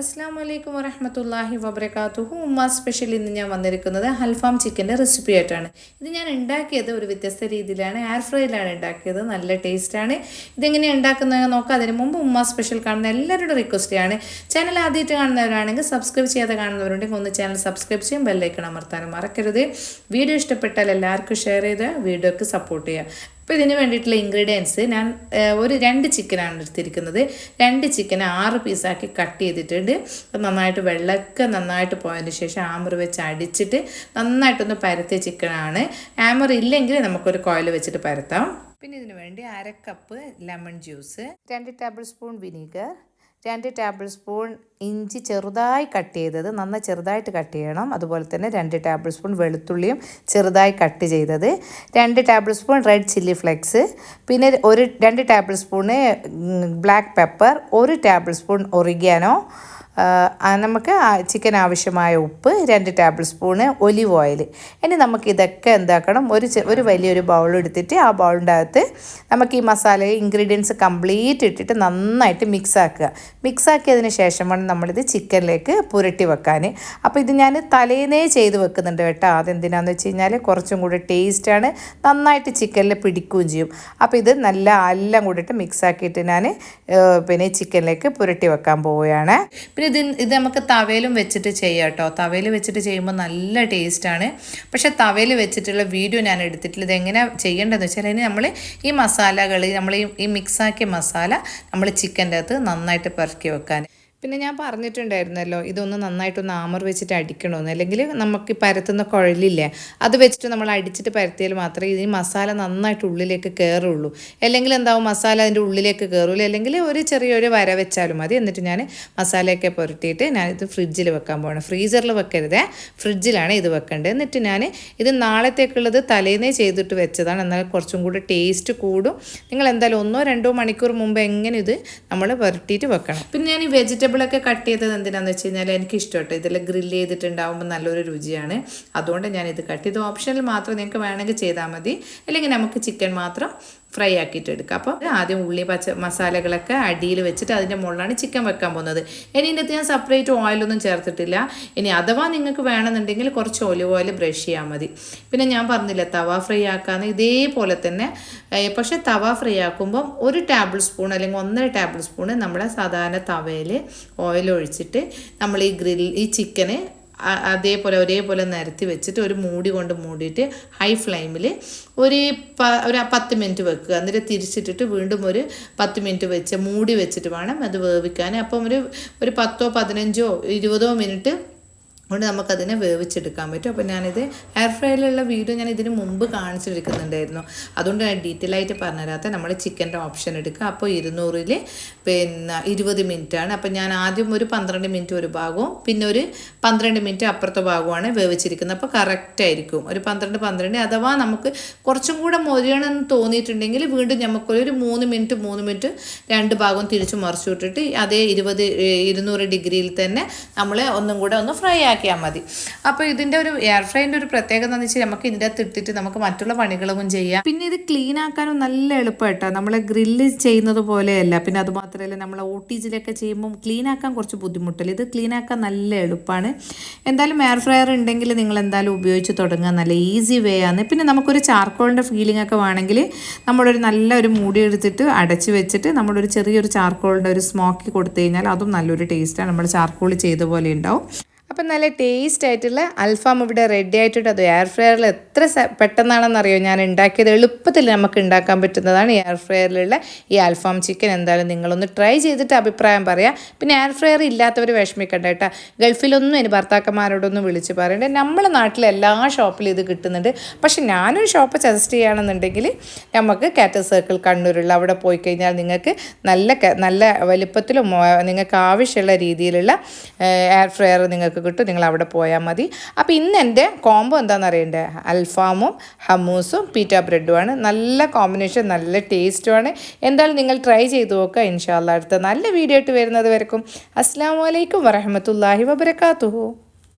അസ്സാം വലൈക്കും വരഹമത്തല്ലാഹി വബർക്കാത്തുഹു ഉമ്മ സ്പെഷ്യൽ ഇന്ന് ഞാൻ വന്നിരിക്കുന്നത് ഹൽഫാം ചിക്കന്റെ റെസിപ്പി ആയിട്ടാണ്. ഇത് ഞാൻ ഉണ്ടാക്കിയത് ഒരു വ്യത്യസ്ത രീതിയിലാണ്. എയർ ഫ്രൈയിലാണ് ഉണ്ടാക്കിയത്. നല്ല ടേസ്റ്റാണ് ഇതെങ്ങനെ ഉണ്ടാക്കുന്നത് നോക്കാം. അതിന് മുമ്പ് ഉമ്മ സ്പെഷ്യൽ കാണുന്ന എല്ലാവരുടെ റിക്വസ്റ്റാണ് ചാനൽ ആദ്യമായിട്ട് കാണുന്നവരാണെങ്കിൽ സബ്സ്ക്രൈബ് ചെയ്യാതെ കാണുന്നവരുണ്ടെങ്കിൽ ഒന്ന് ചാനൽ സബ്സ്ക്രൈബ് ചെയ്യും. ബെല്ലൈക്കണം അമർത്താനും മറക്കരുത്. വീഡിയോ ഇഷ്ടപ്പെട്ടാൽ എല്ലാവർക്കും ഷെയർ ചെയ്ത് വീഡിയോക്ക് സപ്പോർട്ട് ചെയ്യുക. അപ്പോൾ ഇതിന് വേണ്ടിയിട്ടുള്ള ഇൻഗ്രീഡിയൻസ് ഞാൻ ഒരു രണ്ട് ചിക്കനാണ് എടുത്തിരിക്കുന്നത്. രണ്ട് ചിക്കൻ ആറ് പീസാക്കി കട്ട് ചെയ്തിട്ടുണ്ട്. നന്നായിട്ട് വെള്ളമൊക്കെ നന്നായിട്ട് പോയതിന് ശേഷം ആമർ വെച്ച് അടിച്ചിട്ട് നന്നായിട്ടൊന്ന് പരത്തിയ ചിക്കനാണ് ആമർ ഇല്ലെങ്കിൽ നമുക്കൊരു കോയിൽ വെച്ചിട്ട് പരത്താം. പിന്നെ ഇതിന് വേണ്ടി അര കപ്പ് ലെമൺ ജ്യൂസ് രണ്ട് ടേബിൾ സ്പൂൺ വിനീഗർ രണ്ട് ടേബിൾ സ്പൂൺ ഇഞ്ചി ചെറുതായി കട്ട് ചെയ്തത്. നന്നായി ചെറുതായിട്ട് കട്ട് ചെയ്യണം. അതുപോലെ തന്നെ രണ്ട് ടേബിൾ സ്പൂൺ വെളുത്തുള്ളിയും ചെറുതായി കട്ട് ചെയ്തത്. രണ്ട് tablespoon red chilli flakes പിന്നെ ഒരു രണ്ട് ടേബിൾ സ്പൂണ് ബ്ലാക്ക് പെപ്പർ ഒരു ടേബിൾ സ്പൂൺ ഒറിഗാനോ നമുക്ക് ചിക്കൻ ആവശ്യമായ ഉപ്പ് രണ്ട് ടേബിൾ സ്പൂണ് ഒലിവ് ഓയിൽ ഇനി നമുക്ക് ഇതൊക്കെ എന്താക്കണം? ഒരു ഒരു വലിയൊരു ബൗൾ എടുത്തിട്ട് ആ ബൗളിന്റെ അകത്ത് നമുക്ക് ഈ മസാല ഇൻഗ്രീഡിയൻസ് കംപ്ലീറ്റ് ഇട്ടിട്ട് നന്നായിട്ട് മിക്സ് ആക്കുക. മിക്സ് ആക്കിയതിന് ശേഷമാണ് നമ്മളിത് ചിക്കനിലേക്ക് പുരട്ടി വെക്കാൻ അപ്പോൾ ഇത് ഞാൻ തലേന്നേ ചെയ്ത് വെക്കുന്നുണ്ട് കേട്ടോ. അതെന്തിനാന്ന് വെച്ച് കഴിഞ്ഞാൽ കുറച്ചും കൂടി ടേസ്റ്റാണ് നന്നായിട്ട് ചിക്കനിൽ പിടിക്കുകയും ചെയ്യും. അപ്പോൾ ഇത് നല്ല എല്ലാം കൂടിയിട്ട് മിക്സ് ആക്കിയിട്ട് ഞാൻ പിന്നെ ചിക്കനിലേക്ക് പുരട്ടി വെക്കാൻ പോവുകയാണ്. പിന്നെ ഇത് ഇത് നമുക്ക് തവയിലും വെച്ചിട്ട് ചെയ്യാം കേട്ടോ. തവയിൽ വെച്ചിട്ട് ചെയ്യുമ്പോൾ നല്ല ടേസ്റ്റാണ് പക്ഷേ തവയിൽ വെച്ചിട്ടുള്ള വീഡിയോ ഞാൻ എടുത്തിട്ടില്ല. ഇതെങ്ങനെയാണ് ചെയ്യേണ്ടതെന്ന് വെച്ചാൽ അതിന് നമ്മൾ ഈ മസാലകൾ നമ്മൾ ഈ മിക്സാക്കിയ മസാല നമ്മൾ ചിക്കന്റെ അകത്ത് നന്നായിട്ട് പെറുക്കി വെക്കാൻ. പിന്നെ ഞാൻ പറഞ്ഞിട്ടുണ്ടായിരുന്നല്ലോ ഇതൊന്ന് നന്നായിട്ടൊന്ന് ആമർ വെച്ചിട്ട് അടിക്കണമെന്ന് അല്ലെങ്കിൽ നമുക്ക് പരത്തുന്ന കുഴലില്ലേ അത് വെച്ചിട്ട് നമ്മൾ അടിച്ചിട്ട് പരത്തിയാൽ മാത്രമേ ഇതിന് മസാല നന്നായിട്ട് ഉള്ളിലേക്ക് കയറുള്ളൂ അല്ലെങ്കിൽ എന്താവും മസാല അതിന്റെ ഉള്ളിലേക്ക് കയറുള്ളൂ അല്ലെങ്കിൽ ഒരു ചെറിയൊരു വര വെച്ചാലും മതി. എന്നിട്ട് ഞാൻ മസാലയൊക്കെ പുരട്ടിയിട്ട് ഞാനിത് ഫ്രിഡ്ജിൽ വെക്കാൻ പോകണം ഫ്രീസറിൽ വെക്കരുതേ ഫ്രിഡ്ജിലാണ് ഇത് വെക്കേണ്ടത്. എന്നിട്ട് ഞാൻ ഇത് നാളത്തേക്കുള്ളത് തലേന്നേ ചെയ്തിട്ട് വെച്ചതാണ്. എന്നാൽ കുറച്ചും കൂടി ടേസ്റ്റ് കൂടും. നിങ്ങൾ എന്തായാലും ഒന്നോ രണ്ടോ മണിക്കൂർ മുമ്പ് എങ്ങനെ ഇത് നമ്മൾ പുരട്ടിയിട്ട് വെക്കണം. പിന്നെ ഞാൻ ഈ വെജിറ്റബിളൊക്കെ കട്ട് ചെയ്തത് എന്തിനാണെന്ന് വെച്ച് കഴിഞ്ഞാൽ എനിക്ക് ഇഷ്ടമായിട്ട് ഇതിൽ ഗ്രില്ല് ചെയ്തിട്ടുണ്ടാകുമ്പോൾ നല്ലൊരു രുചിയാണ്. അതുകൊണ്ട് ഞാൻ ഇത് കട്ട് ചെയ്ത്. ഓപ്ഷനിൽ മാത്രം നിങ്ങൾക്ക് വേണമെങ്കിൽ ചെയ്താൽ മതി. അല്ലെങ്കിൽ നമുക്ക് ചിക്കൻ മാത്രം ഫ്രൈ ആക്കിയിട്ട് എടുക്കുക. അപ്പോൾ ആദ്യം ഉള്ളി പച്ച മസാലകളൊക്കെ അടിയിൽ വെച്ചിട്ട് അതിന്റെ മുകളിലാണ് ചിക്കൻ വെക്കാൻ പോകുന്നത്. ഇനി ഇതിന്റെ അകത്ത് ഞാൻ സെപ്പറേറ്റ് ഓയിലൊന്നും ചേർത്തിട്ടില്ല. ഇനി അഥവാ നിങ്ങൾക്ക് വേണമെന്നുണ്ടെങ്കിൽ കുറച്ച് ഒലിവ് ഓയിൽ ബ്രഷ് ചെയ്യാൽ മതി. പിന്നെ ഞാൻ പറഞ്ഞില്ല തവ ഫ്രൈ ആക്കാന്ന്. ഇതേപോലെ തന്നെ പക്ഷേ തവ ഫ്രൈ ആക്കുമ്പം ഒരു ടേബിൾ സ്പൂൺ അല്ലെങ്കിൽ ഒന്നര ടേബിൾ സ്പൂൺ നമ്മുടെ സാധാരണ തവയിൽ ഓയിൽ ഒഴിച്ചിട്ട് നമ്മൾ ഈ ഗ്രിൽ ഈ ചിക്കന് അതേപോലെ ഒരേപോലെ നിരത്തി വെച്ചിട്ട് ഒരു മൂടി കൊണ്ട് മൂടിയിട്ട് ഹൈ ഫ്ലെയിമിൽ ഒരു പ ഒരു പത്ത് മിനിറ്റ് വെക്കുക. എന്നിട്ട് തിരിച്ചിട്ടിട്ട് വീണ്ടും ഒരു പത്ത് മിനിറ്റ് വെച്ച് മൂടി വെച്ചിട്ട് വേണം അത് വേവിക്കാൻ. അപ്പം ഒരു ഒരു പത്തോ പതിനഞ്ചോ ഇരുപതോ മിനിറ്റ് കൊണ്ട് നമുക്കതിനെ വേവിച്ചെടുക്കാൻ പറ്റും. അപ്പോൾ ഞാനിത് എയർ ഫ്രൈയിലുള്ള വീഡിയോ ഞാൻ ഇതിന് മുമ്പ് കാണിച്ചിരിക്കുന്നുണ്ടായിരുന്നു. അതുകൊണ്ട് ഞാൻ ഡീറ്റെയിൽ ആയിട്ട് പറഞ്ഞുതരാത്ത നമ്മൾ ചിക്കന്റെ ഓപ്ഷൻ എടുക്കുക. അപ്പോൾ ഇരുന്നൂറിൽ പിന്നെ ഇരുപത് ആണ്. അപ്പോൾ ഞാൻ ആദ്യം ഒരു പന്ത്രണ്ട് മിനിറ്റ് ഒരു ഭാഗവും പിന്നെ ഒരു പന്ത്രണ്ട് മിനിറ്റ് അപ്പുറത്തെ ഭാഗമാണ് വേവിച്ചിരിക്കുന്നത്. അപ്പോൾ കറക്റ്റ് ആയിരിക്കും. ഒരു പന്ത്രണ്ട് പന്ത്രണ്ട് അഥവാ നമുക്ക് കുറച്ചും കൂടെ മൊരിയണമെന്ന് തോന്നിയിട്ടുണ്ടെങ്കിൽ വീണ്ടും നമുക്കൊരു മൂന്ന് മിനിറ്റ് മൂന്ന് മിനിറ്റ് രണ്ട് ഭാഗവും തിരിച്ചു മറിച്ചു വിട്ടിട്ട് അതേ ഇരുപത് ഇരുന്നൂറ് ഡിഗ്രിയിൽ തന്നെ നമ്മൾ ഒന്നും കൂടെ ഒന്ന് ഫ്രൈ ആക്കിയാൽ മതി. അപ്പോൾ ഇതിന്റെ ഒരു എയർ ഫ്രൈന്റെ ഒരു പ്രത്യേകത എന്ന് വെച്ചാൽ നമുക്ക് ഇതിന്റെ അകത്ത് ഇട്ടിട്ട് നമുക്ക് മറ്റുള്ള പണികളും ചെയ്യാം. പിന്നെ ഇത് ക്ലീൻ ആക്കാനും നല്ല എളുപ്പമായിട്ടാണ് നമ്മൾ ഗ്രില്ല് ചെയ്യുന്നത് പോലെയല്ല. പിന്നെ അതുമാത്രമല്ല നമ്മൾ ഒ ടി ജിയിലൊക്കെ ചെയ്യുമ്പോൾ ക്ലീൻ ആക്കാൻ കുറച്ച് ബുദ്ധിമുട്ടില്ല? ഇത് ക്ലീൻ ആക്കാൻ നല്ല എളുപ്പമാണ്. എന്തായാലും എയർ ഫ്രയർ ഉണ്ടെങ്കിൽ നിങ്ങൾ എന്തായാലും ഉപയോഗിച്ച് തുടങ്ങുക. നല്ല ഈസി വേ ആണ്. പിന്നെ നമുക്കൊരു ചാർക്കോളിന്റെ ഫീലിംഗ് ഒക്കെ വേണമെങ്കിൽ നമ്മളൊരു നല്ല ഒരു മൂടി എടുത്തിട്ട് അടച്ച് വെച്ചിട്ട് നമ്മളൊരു ചെറിയൊരു ചാർക്കോളിന്റെ ഒരു സ്മോക്കി കൊടുത്തു കഴിഞ്ഞാൽ അതും നല്ലൊരു ടേസ്റ്റാണ് നമ്മൾ ചാർക്കോൾ ചെയ്ത പോലെ ഉണ്ടാവും. അപ്പം നല്ല ടേസ്റ്റ് ആയിട്ടുള്ള അൽഫാം ഇവിടെ റെഡി ആയിട്ടുണ്ട്. അത് എയർ ഫ്രയറിൽ എത്ര പെട്ടെന്നാണെന്നറിയോ? ഞാൻ ഉണ്ടാക്കിയത് എളുപ്പത്തിൽ നമുക്ക് ഉണ്ടാക്കാൻ പറ്റുന്നതാണ് എയർ ഫ്രയറിലുള്ള ഈ അൽഫാം ചിക്കൻ എന്തായാലും നിങ്ങളൊന്ന് ട്രൈ ചെയ്തിട്ട് അഭിപ്രായം പറയാം. പിന്നെ എയർ ഫ്രയർ ഇല്ലാത്തവർ വിഷമിക്കണ്ട കേട്ടോ. ഗൾഫിലൊന്നും ഇനി ഭർത്താക്കന്മാരോടൊന്നും വിളിച്ച് പറയണ്ട. നമ്മുടെ നാട്ടിൽ എല്ലാ ഷോപ്പിലും ഇത് കിട്ടുന്നുണ്ട്. പക്ഷെ ഞാനൊരു ഷോപ്പ് സജസ്റ്റ് ചെയ്യുകയാണെന്നുണ്ടെങ്കിൽ നമുക്ക് കാറ്റർ സർക്കിൾ കണ്ണൂരുള്ള അവിടെ പോയി കഴിഞ്ഞാൽ നിങ്ങൾക്ക് നല്ല നല്ല വലുപ്പത്തിലും നിങ്ങൾക്ക് ആവശ്യമുള്ള രീതിയിലുള്ള എയർ ഫ്രയർ നിങ്ങൾക്ക് കിട്ടും. നിങ്ങൾ അവിടെ പോയാൽ മതി. അപ്പോൾ ഇന്ന് എന്റെ കോംബോ എന്താണെന്ന് അറിയണ്ടേ അൽഫാമും ഹമ്മൂസും പീറ്റ ബ്രെഡുമാണ് നല്ല കോമ്പിനേഷൻ നല്ല ടേസ്റ്റുമാണ് എന്തായാലും നിങ്ങൾ ട്രൈ ചെയ്ത് നോക്കുക. ഇൻഷാല്ല അടുത്ത നല്ല വീഡിയോ ആയിട്ട് വരുന്നത് വരക്കും. അസ്സാം വലൈക്കും വരഹമത്തല്ലാഹി വബർക്കാത്തുഹു